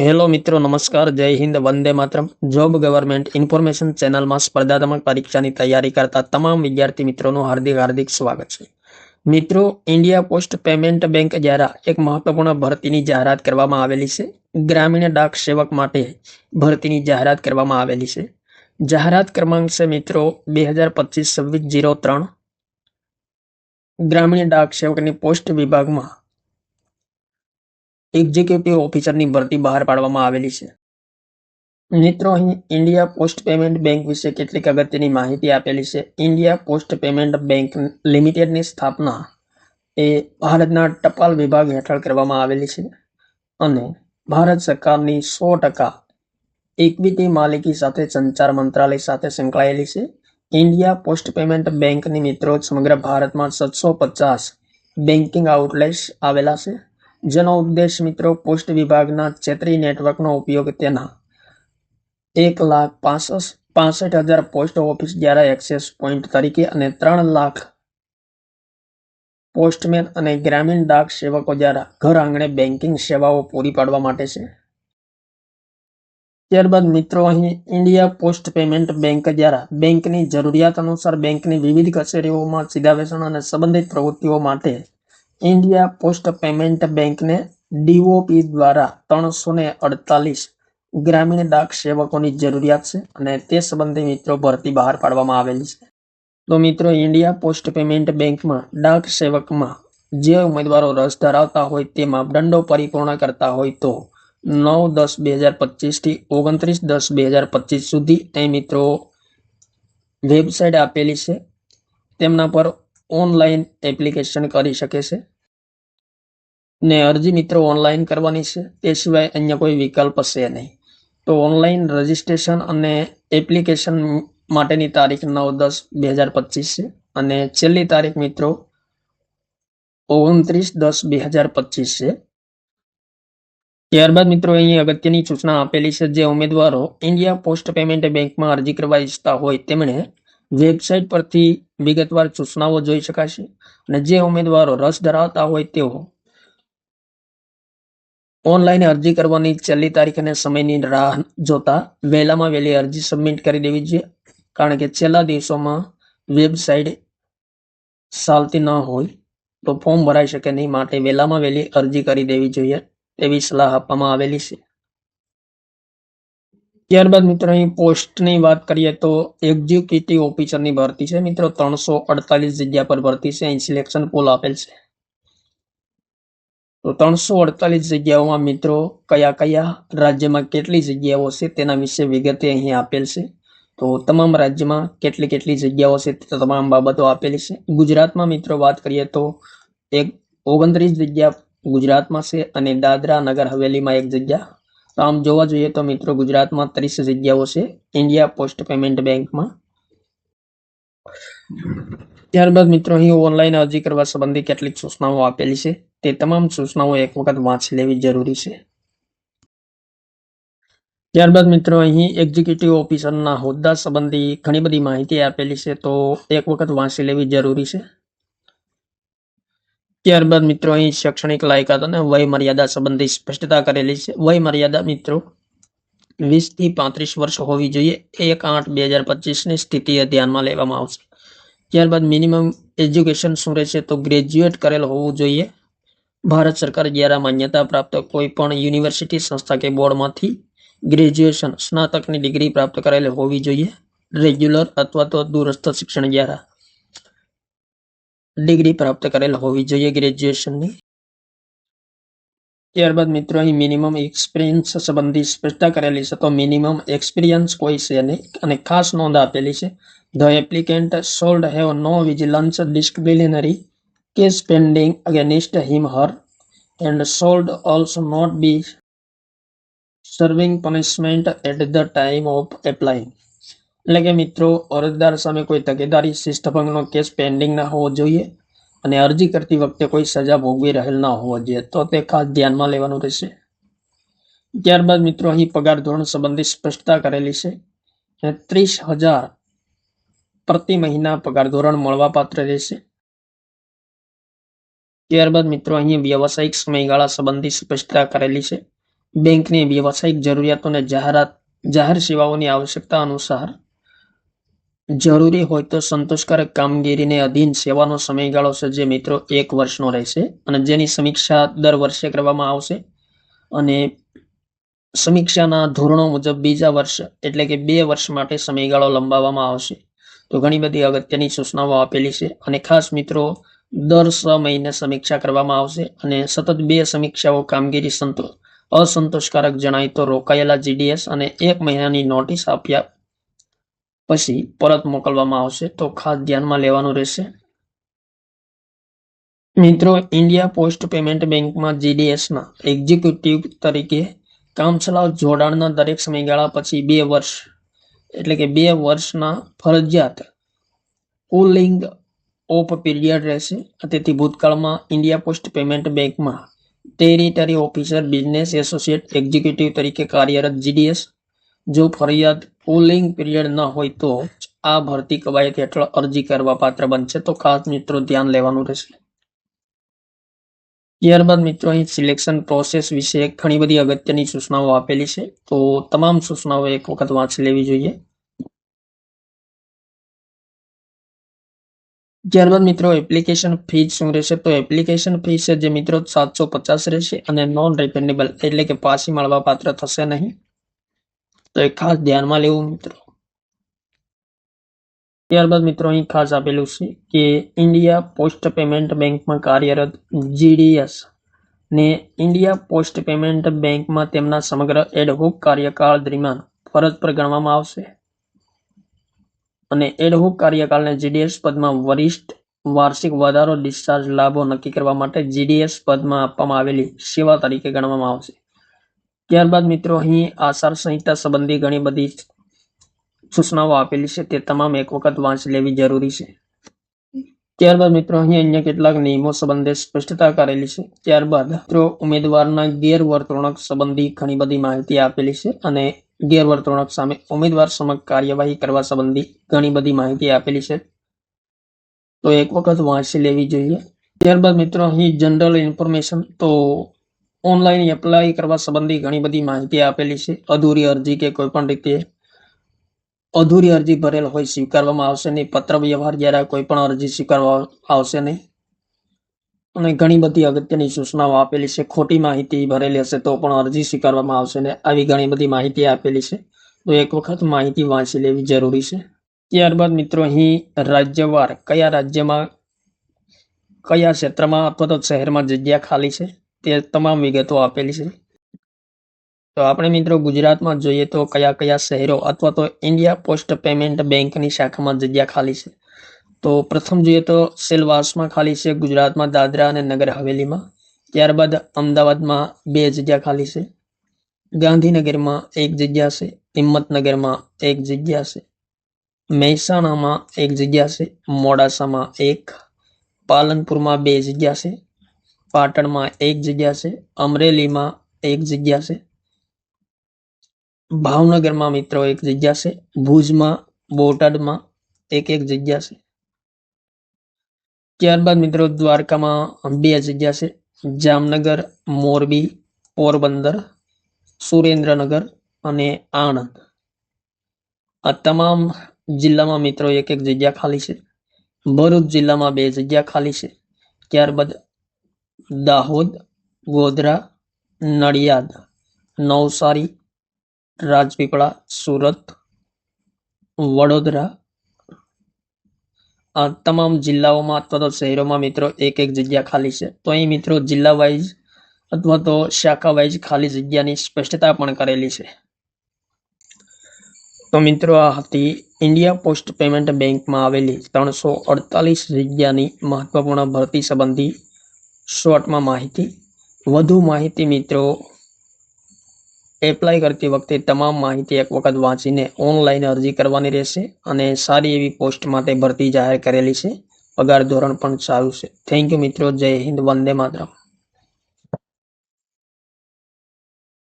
Hello મિત્રો, નમસ્કાર, જય હિન્દ, વંદે માતરમ. જોબ ગવર્મેન્ટ ઇન્ફોર્મેશન ચેનલમાં સ્પર્ધાત્મક પરીક્ષાની તૈયારી કરતા તમામ વિદ્યાર્થી મિત્રોનું હાર્દિક હાર્દિક સ્વાગત છે. મિત્રો, ઇન્ડિયા પોસ્ટ પેમેન્ટ બેંક દ્વારા એક મહત્વપૂર્ણ ભરતીની જાહેરાત કરવામાં આવેલી છે. ગ્રામીણ ડાક સેવક માટે ભરતીની જાહેરાત કરવામાં આવેલી છે. જાહેરાત ક્રમાંક છે મિત્રો, બે હજાર પચીસ છવ્વીસ જીરો ત્રણ. ગ્રામીણ ડાક સેવકની પોસ્ટ વિભાગમાં એક્ઝિક્યુટિવ ઓફિસરની ભરતી બહાર પાડવામાં આવેલી છે. મિત્રો, અહીં ઇન્ડિયા પોસ્ટ પેમેન્ટ બેંક વિશે કેટલીક અગત્યની માહિતી આપેલી છે. ઇન્ડિયા પોસ્ટ પેમેન્ટ બેંક લિમિટેડની સ્થાપના એ ભારતના ટપાલ વિભાગ હેઠળ કરવામાં આવેલી છે અને ભારત સરકારની સો ટકા ઇક્વિટી માલિકી સાથે સંચાર મંત્રાલય સાથે સંકળાયેલી છે. ઇન્ડિયા પોસ્ટ પેમેન્ટ બેંકની મિત્રો સમગ્ર ભારતમાં સાતસો પચાસ બેન્કિંગ આઉટલેટ્સ આવેલા છે. જેનો ઉપદેશ મિત્રો, પોસ્ટ વિભાગના છેતરી નેટવર્કનો ઉપયોગ તેના એક લાખ પાસઠ પાસઠ હજાર પોસ્ટ ઓફિસ દ્વારા એક્સેસ પોઈન્ટ તરીકે અને ત્રણ લાખ પોસ્ટમેન અને ગ્રામીણ ડાક સેવકો દ્વારા ઘર આંગણે બેન્કિંગ સેવાઓ પૂરી પાડવા માટે છે. ત્યારબાદ મિત્રો, અહીં ઇન્ડિયા પોસ્ટ પેમેન્ટ બેંક દ્વારા બેંકની જરૂરિયાત અનુસાર બેંકની વિવિધ કચેરીઓમાં સીધા વેચાણ અને સંબંધિત પ્રવૃત્તિઓ માટે ઇન્ડિયા પોસ્ટ પેમેન્ટ બેંકને ડીઓપી દ્વારા ત્રણસો ને અડતાલીસ ગ્રામીણ ડાક સેવકોની જરૂરિયાત છે અને તે સંબંધી મિત્રો ભરતી બહાર પાડવામાં આવેલી છે. તો મિત્રો, ઇન્ડિયા પોસ્ટ પેમેન્ટ બેંકમાં ડાક સેવકમાં જે ઉમેદવારો રસ ધરાવતા હોય તે માપદંડો પરિપૂર્ણ કરતા હોય તો નવ દસ બે હજાર પચીસથી ઓગણત્રીસ દસ બે હજાર પચીસ સુધી એ મિત્રો વેબસાઇટ આપેલી છે. તેમના પર ઓનલાઈન એપ્લિકેશન કરી શકે છે. ને અરજી મિત્રો ઓનલાઈન કરવાની છે. તે સિવાય અન્ય કોઈ વિકલ્પ છે નહીં. તો ઓનલાઈન રજિસ્ટ્રેશન અને એપ્લિકેશન માટેની તારીખ નવ દસ બે હજાર પચીસ છે. અને છેલ્લી તારીખ મિત્રો ઓગણત્રીસ દસ બે હજાર પચીસ છે. ત્યારબાદ મિત્રો અહીં અગત્યની સૂચના આપેલી છે. જે ઉમેદવારો ઇન્ડિયા પોસ્ટ પેમેન્ટ બેંકમાં અરજી કરવા ઈચ્છતા હોય તેમણે વેબસાઇટ પરથી વિગતવાર સૂચનાઓ જોઈ શકાશે અને જે ઉમેદવારો રસ ધરાવતા હોય તેઓ ઓનલાઈન અરજી કરવાની છેલ્લી તારીખ અને સમયની રાહ જોતા વહેલામાં વહેલી અરજી સબમિટ કરી દેવી જોઈએ. કારણ કે છેલ્લા દિવસોમાં વેબસાઇટ ચાલતી ન હોય તો ફોર્મ ભરાઈ શકે નહીં. માટે વહેલામાં વહેલી અરજી કરી દેવી જોઈએ તેવી સલાહ આપવામાં આવેલી છે. ત્યારબાદ મિત્રો અહીં પોસ્ટની વાત કરીએ તો એક્ઝિક્યુટિવ ઓફિસરની ભરતી છે. મિત્રો, ત્રણસો અડતાલીસ જગ્યા પર ભરતી છે. અહીં સિલેક્શન પોલ આપેલ છે. તો ત્રણસો અડતાલીસ જગ્યાઓમાં મિત્રો કયા કયા રાજ્યમાં કેટલી જગ્યાઓ છે તેના વિશે વિગતે અહીં આપેલ છે. તો તમામ રાજ્યમાં કેટલી કેટલી જગ્યાઓ છે તે તમામ બાબતો આપેલી છે. ગુજરાતમાં મિત્રો વાત કરીએ તો એક ઓગણત્રીસ જગ્યા ગુજરાતમાં છે અને દાદરા નગર હવેલીમાં એક જગ્યા તો આમ જોવા જોઈએ તો મિત્રો ગુજરાતમાં ત્રીસ જગ્યાઓ છે. ઇન્ડિયા પોસ્ટ પેમેન્ટ બેંકમાં ત્યારબાદ મિત્રો અહીં ઓનલાઈન અરજી કરવા સંબંધી કેટલીક સૂચનાઓ આપેલી છે. તે તમામ સૂચનાઓ એક વખત વાંચી લેવી જરૂરી છે. ત્યારબાદ મિત્રો અહીં એક્ઝિક્યુટિવ ઓફિસરના હોદ્દા સંબંધી ઘણી બધી માહિતી આપેલી છે તો એક વખત વાંચી લેવી જરૂરી છે. ત્યારબાદ મિત્રો અહીં શૈક્ષણિક લાયકાત અને વય મર્યાદા સંબંધી સ્પષ્ટતા કરેલી છે. વય મર્યાદા મિત્રો વીસથી પાંત્રીસ વર્ષ હોવી જોઈએ. એક આઠ બે હજાર પચીસની સ્થિતિ ધ્યાનમાં લેવામાં આવશે. ત્યારબાદ મિનિમમ એજ્યુકેશન શું રહેશે? તો ગ્રેજ્યુએટ કરેલ હોવું જોઈએ. ભારત સરકાર દ્વારા માન્યતા પ્રાપ્ત કોઈ પણ યુનિવર્સિટી સંસ્થા કે બોર્ડમાંથી ગ્રેજ્યુએશન સ્નાતકની ડિગ્રી પ્રાપ્ત કરેલ હોવી જોઈએ. રેગ્યુલર અથવા તો દૂરસ્થ શિક્ષણ દ્વારા. ડિગ્રી પ્રાપ્ત કરેલ હોવી જોઈએ ગ્રેજ્યુએશનની ત્યારબાદ મિત્રો, અહીં મિનિમમ એક્સપિરિયન્સ સંબંધી સ્પષ્ટતા કરેલી છે. તો મિનિમમ એક્સપિરિયન્સ કોઈ છે નહીં અને ખાસ નોંધ આપેલી છે. The applicant should have no vigilance disciplinary case pending against him her and should also not be serving punishment at the time of applying એટલે કે મિત્રો, અરજદાર સામે કોઈ તકેદારી, શિસ્તભંગનો કેસ પેન્ડિંગ ના હોવો જોઈએ અને અરજી કરતી વખતે કોઈ સજા ભોગવી રહેલ ના હોવો જોઈએ. તો તે ખાસ ધ્યાનમાં લેવાનું રહેશે. ત્યારબાદ મિત્રો, અહીં પગાર ધોરણ સંબંધિત સ્પષ્ટતા કરેલી છે ત્રીસ હજાર પ્રતિ મહિના પગાર ધોરણ મળવાપાત્ર રહેશે. ત્યારબાદ મિત્રો, અહીં વ્યવસાયિક સમયગાળા સંબંધિત સ્પષ્ટતા કરેલી છે. બેંકની વ્યવસાયિક જરૂરિયાતોને જાહેરાત, જાહેર સેવાઓની આવશ્યકતા અનુસાર જરૂરી હોય તો સંતોષકારક કામગીરીને અધીન સેવાનો સમયગાળો છે જે મિત્રો એક વર્ષનો રહેશે અને જેની સમીક્ષા દર વર્ષે કરવામાં આવશે. અને સમીક્ષાના ધોરણો મુજબ બીજા વર્ષ એટલે કે બે વર્ષ માટે સમયગાળો લંબાવવામાં આવશે. તો ઘણી બધી અગત્યની સૂચનાઓ આપેલી છે અને ખાસ મિત્રો, દર છ મહિને સમીક્ષા કરવામાં આવશે અને સતત બે સમીક્ષાઓ કામગીરી સંતો અસંતોષકારક જણાય તો રોકાયેલા જીડીએસ અને એક મહિનાની નોટિસ આપ્યા પછી પરત મોકલવામાં આવશે તો ખાસ ધ્યાનમાં લેવાનું રહેશે. મિત્રો, ઇન્ડિયા પોસ્ટ પેમેન્ટ બેંકમાં જીડીએસના એક્ઝિક્યુટિવ તરીકે કામચલાઉ જોડાણના દરેક સમયગાળા પછી બે વર્ષ, એટલે કે બે વર્ષના ફરજિયાત કુલિંગ ઓફ પીરિયડ રહેશે તેથી ભૂતકાળમાં ઇન્ડિયા પોસ્ટ પેમેન્ટ બેંકમાં territory officer, business associate executive તરીકે કાર્યરત જીડીએસ જો ફરિયાદ પોલિંગ પીરિયડ ન હોય તો આ ભરતી કવાયત હેઠળ અરજી કરવા પાત્ર બનશે. તો ખાસ મિત્રો ધ્યાન લેવાનું રહેશે. ત્યારબાદ મિત્રો અહીં સિલેક્શન પ્રોસેસ વિશે ઘણી બધી અગત્યની સૂચનાઓ આપેલી છે. તો તમામ સૂચનાઓ એક વખત વાંચી લેવી જોઈએ. ત્યારબાદ મિત્રો એપ્લિકેશન ફી શું રહેશે? તો એપ્લિકેશન ફી છે જે મિત્રો સાતસો પચાસ રહેશે અને નોન રિફંડેબલ એટલે કે પાછી મળવા પાત્ર થશે નહીં. તો એ ખાસ ધ્યાનમાં લેવું મિત્રો. ત્યારબાદ મિત્રો અહીં ખાસ આપેલું છે કે ઇન્ડિયા પોસ્ટ પેમેન્ટ બેંકમાં કાર્યરત જીડીએસ ને ઇન્ડિયા પોસ્ટ પેમેન્ટ બેંકમાં તેમના સમગ્ર એડહોક કાર્યકાળ દરમિયાન ફરજ પર ગણવામાં આવશે. અને એડહોક કાર્યકાળને જીડીએસ પદમાં વરિષ્ઠ, વાર્ષિક વધારો, ડિસ્ચાર્જ લાભો નક્કી કરવા માટે જીડીએસ પદમાં આપવામાં આવેલી સેવા તરીકે ગણવામાં આવશે. ત્યારબાદ મિત્રો અહીં આચાર સંહિતા સંબંધી ઘણી બધી સૂચનાઓ આપેલી છે. તે તમામ એક વખત વાંચી લેવી જરૂરી છે. ત્યારબાદ મિત્રો અહીં અન્ય કેટલાક નિયમો સંબંધે સ્પષ્ટતા કરેલી છે. ત્યારબાદ મિત્રો ઉમેદવારના ગેરવર્તણૂક સંબંધી ઘણી બધી માહિતી આપેલી છે અને ગેરવર્તણૂક સામે ઉમેદવાર સમક્ષ કાર્યવાહી કરવા સંબંધી ઘણી બધી માહિતી આપેલી છે. તો એક વખત વાંચી લેવી જોઈએ. ત્યારબાદ મિત્રો અહીં જનરલ ઇન્ફોર્મેશન તો ઓનલાઈન એપ્લાય કરવા સંબંધી ઘણી બધી માહિતી આપેલી છે. અધૂરી અરજી કે કોઈ પણ રીતે અધૂરી અરજી ભરેલ હોય સ્વીકારવામાં આવશે નહીં. પત્ર વ્યવહાર દ્વારા કોઈ પણ અરજી સ્વીકારવા આવશે નહીં. અને ઘણી બધી અગત્યની સૂચનાઓ આપેલી છે. ખોટી માહિતી ભરેલી હશે તો પણ અરજી સ્વીકારવામાં આવશે ને આવી ઘણી બધી માહિતી આપેલી છે. તો એક વખત માહિતી વાંચી લેવી જરૂરી છે. ત્યારબાદ મિત્રો, અહીં રાજ્યવાર કયા રાજ્યમાં, કયા ક્ષેત્રમાં અથવા તો શહેરમાં જગ્યા ખાલી છે? તે તમામ વિગતો આપેલી છે. તો આપણે મિત્રો ગુજરાતમાં જોઈએ તો કયા કયા શહેરો અથવા તો ઇન્ડિયા પોસ્ટ પેમેન્ટ બેંકની શાખામાં જગ્યા ખાલી છે. તો પ્રથમ જોઈએ તો સેલવાસમાં ખાલી છે ગુજરાતમાં દાદરા અને નગર હવેલીમાં. ત્યારબાદ અમદાવાદમાં બે જગ્યા ખાલી છે. ગાંધીનગરમાં એક જગ્યા છે, હિંમતનગરમાં એક જગ્યા છે. મહેસાણામાં એક જગ્યા છે, મોડાસામાં એક, પાલનપુરમાં બે જગ્યા છે. પાટણમાં એક જગ્યા છે, અમરેલીમાં એક જગ્યા છે, ભાવનગરમાં મિત્રો એક જગ્યા છે, ભુજમાં, બોટાદમાં એક એક જગ્યા છે. ત્યારબાદ મિત્રો દ્વારકામાં બે જગ્યા છે, જામનગર, મોરબી, પોરબંદર, સુરેન્દ્રનગર અને આણંદ. આ તમામ જિલ્લામાં મિત્રો એક એક જગ્યા ખાલી છે. ભરૂચ જિલ્લામાં બે જગ્યા ખાલી છે. ત્યારબાદ દાહોદ, ગોધરા, નડિયાદ, નવસારી, રાજપીપળા, સુરત, વડોદરા આ તમામ જિલ્લાઓમાં અથવા તો શહેરોમાં મિત્રો એક એક જગ્યા ખાલી છે. તો અહીં મિત્રો જિલ્લા વાઇઝ અથવા તો શાખા વાઇઝ ખાલી જગ્યાની સ્પષ્ટતા પણ કરેલી છે. તો મિત્રો આ હતી ઇન્ડિયા પોસ્ટ પેમેન્ટ બેંકમાં આવેલી ત્રણસો અડતાલીસ જગ્યાની મહત્વપૂર્ણ ભરતી સંબંધી શોર્ટમાં માહિતી. વધુ માહિતી મિત્રો એપ્લાય કરતી વખતે તમામ માહિતી એક વખત વાંચીને ઓનલાઈન અરજી કરવાની રહેશે અને સારી એવી પોસ્ટ માટે ભરતી જાહેર કરેલી છે. પગાર ધોરણ પણ સારું છે. થેન્ક યુ મિત્રો. જય હિન્દ. વંદે માતરમ.